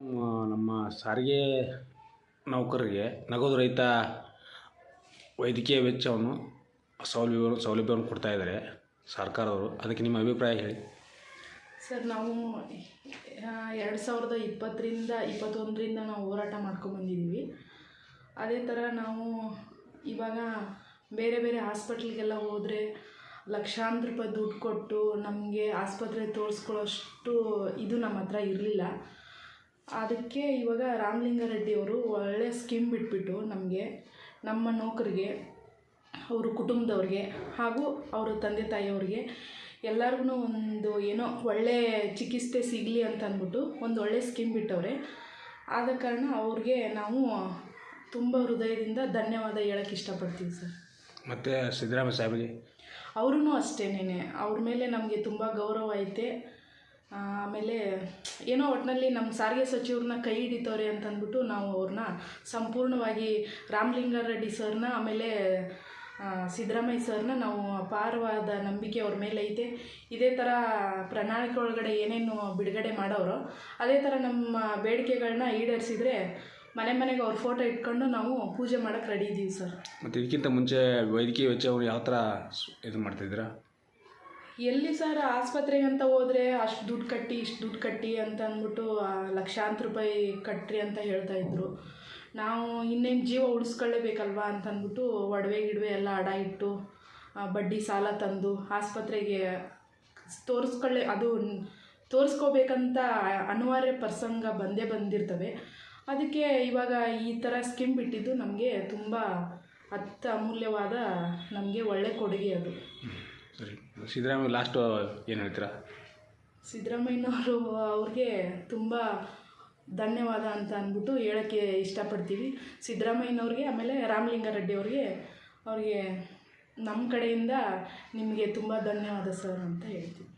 ನಮ್ಮ ಸಾರಿಗೆ ನೌಕರರಿಗೆ ನಗದು ರಹಿತ ವೈದ್ಯಕೀಯ ವೆಚ್ಚವನ್ನು ಸೌಲಭ್ಯವನ್ನು ಸೌಲಭ್ಯವನ್ನು ಕೊಡ್ತಾ ಇದ್ದಾರೆ ಸರ್ಕಾರದವರು. ಅದಕ್ಕೆ ನಿಮ್ಮ ಅಭಿಪ್ರಾಯ ಹೇಳಿ. ಸರ್, ನಾವು ಎರಡು ಸಾವಿರದ ಇಪ್ಪತ್ತರಿಂದ ಇಪ್ಪತ್ತೊಂದರಿಂದ ನಾವು ಹೋರಾಟ ಮಾಡ್ಕೊಂಬಂದಿದ್ದೀವಿ ಅದೇ ಥರ ನಾವು ಇವಾಗ ಬೇರೆ ಬೇರೆ ಹಾಸ್ಪಿಟ್ಲಿಗೆಲ್ಲ ಹೋದರೆ ಲಕ್ಷಾಂತರ ರೂಪಾಯಿ ದುಡ್ಡು ಕೊಟ್ಟು ನಮಗೆ ಆಸ್ಪತ್ರೆ ತೋರಿಸ್ಕೊಳ್ಳೋಷ್ಟು ಇದು ನಮ್ಮ ಹತ್ರ ಇರಲಿಲ್ಲ. ಅದಕ್ಕೆ ಇವಾಗ ರಾಮಲಿಂಗಾರೆಡ್ಡಿಯವರು ಒಳ್ಳೆಯ ಸ್ಕೀಮ್ ಬಿಟ್ಬಿಟ್ಟು ನಮಗೆ ನಮ್ಮ ನೌಕರಿಗೆ ಅವ್ರ ಕುಟುಂಬದವ್ರಿಗೆ ಹಾಗೂ ಅವರ ತಂದೆ ತಾಯಿಯವ್ರಿಗೆ ಎಲ್ಲರಿಗೂ ಒಂದು ಏನೋ ಒಳ್ಳೆ ಚಿಕಿತ್ಸೆ ಸಿಗಲಿ ಅಂತ ಅಂದ್ಬಿಟ್ಟು ಒಂದು ಒಳ್ಳೆ ಸ್ಕೀಮ್ ಬಿಟ್ಟವ್ರೆ. ಆದ ಕಾರಣ ಅವ್ರಿಗೆ ನಾವು ತುಂಬ ಹೃದಯದಿಂದ ಧನ್ಯವಾದ ಹೇಳಕ್ಕೆ ಇಷ್ಟಪಡ್ತೀವಿ ಸರ್. ಮತ್ತು ಸಿದ್ದರಾಮಯ್ಯ ಸಾಹೇಬರಿಗೆ? ಅವ್ರೂ ಅಷ್ಟೇನೆ ಅವ್ರ ಮೇಲೆ ನಮಗೆ ತುಂಬ ಗೌರವ ಐತೆ. ಆಮೇಲೆ ಏನೋ ಒಟ್ಟಿನಲ್ಲಿ ನಮ್ಮ ಸಾರಿಗೆ ಸಚಿವ್ರನ್ನ ಕೈ ಹಿಡಿತವ್ರೆ ಅಂತ ಅಂದ್ಬಿಟ್ಟು ನಾವು ಅವ್ರನ್ನ ಸಂಪೂರ್ಣವಾಗಿ ರಾಮಲಿಂಗಾರೆಡ್ಡಿ ಸರ್ನ, ಆಮೇಲೆ ಸಿದ್ದರಾಮಯ್ಯ ಸರ್ನ ನಾವು ಅಪಾರವಾದ ನಂಬಿಕೆ ಅವ್ರ ಮೇಲೆ ಐತೆ. ಇದೇ ಥರ ಪ್ರಣಾಳಿಕೆ ಒಳಗಡೆ ಏನೇನು ಬಿಡುಗಡೆ ಮಾಡೋರು, ಅದೇ ಥರ ನಮ್ಮ ಬೇಡಿಕೆಗಳನ್ನ ಈಡೇರಿಸಿದ್ರೆ ಮನೆ ಮನೆಗೆ ಅವ್ರ ಫೋಟೋ ಇಟ್ಕೊಂಡು ನಾವು ಪೂಜೆ ಮಾಡೋಕ್ಕೆ ರೆಡಿ ಇದ್ದೀವಿ ಸರ್. ಮತ್ತು ಇದಕ್ಕಿಂತ ಮುಂಚೆ ವೈದ್ಯಕೀಯ ವೆಚ್ಚವನ್ನು ಯಾವ ಥರ ಇದು ಮಾಡ್ತಿದ್ದೀರಾ ಎಲ್ಲಿ ಸರ್ ಆಸ್ಪತ್ರೆಗೆ ಅಂತ ಹೋದರೆ ಅಷ್ಟು ದುಡ್ಡು ಕಟ್ಟಿ, ಇಷ್ಟು ದುಡ್ಡು ಕಟ್ಟಿ ಅಂತ ಅಂದ್ಬಿಟ್ಟು ಲಕ್ಷಾಂತರ ರೂಪಾಯಿ ಕಟ್ಟ್ರಿ ಅಂತ ಹೇಳ್ತಾ ಇದ್ರು. ನಾವು ಇನ್ನೇನು ಜೀವ ಉಳಿಸ್ಕೊಳ್ಳೇಬೇಕಲ್ವಾ ಅಂತ ಅಂದ್ಬಿಟ್ಟು ಒಡವೆ, ಗಿಡವೆ ಎಲ್ಲ ಅಡ ಇಟ್ಟು ಬಡ್ಡಿ ಸಾಲ ತಂದು ಆಸ್ಪತ್ರೆಗೆ ತೋರಿಸ್ಕೊಳ್ಳೆ, ಅದು ತೋರಿಸ್ಕೋಬೇಕಂತ ಅನಿವಾರ್ಯ ಪ್ರಸಂಗ ಬಂದೇ ಬಂದಿರ್ತವೆ. ಅದಕ್ಕೆ ಇವಾಗ ಈ ಥರ ಸ್ಕೀಮ್ ಬಿಟ್ಟಿದ್ದು ನಮಗೆ ತುಂಬ ಅತ್ಯಮೂಲ್ಯವಾದ, ನಮಗೆ ಒಳ್ಳೆ ಕೊಡುಗೆ ಅದು. ಸರಿ. ಸಿದ್ದರಾಮಯ್ಯ ಲಾಸ್ಟು ಏನು ಹೇಳ್ತೀರಾ? ಸಿದ್ದರಾಮಯ್ಯನವರು, ಅವ್ರಿಗೆ ತುಂಬ ಧನ್ಯವಾದ ಅಂತ ಅಂದ್ಬಿಟ್ಟು ಹೇಳೋಕ್ಕೆ ಇಷ್ಟಪಡ್ತೀವಿ. ಸಿದ್ದರಾಮಯ್ಯನವ್ರಿಗೆ, ಆಮೇಲೆ ರಾಮಲಿಂಗಾರೆಡ್ಡಿ ಅವ್ರಿಗೆ ಅವ್ರಿಗೆ ನಮ್ಮ ಕಡೆಯಿಂದ ನಿಮಗೆ ತುಂಬ ಧನ್ಯವಾದ ಸರ್ ಅಂತ ಹೇಳ್ತೀವಿ.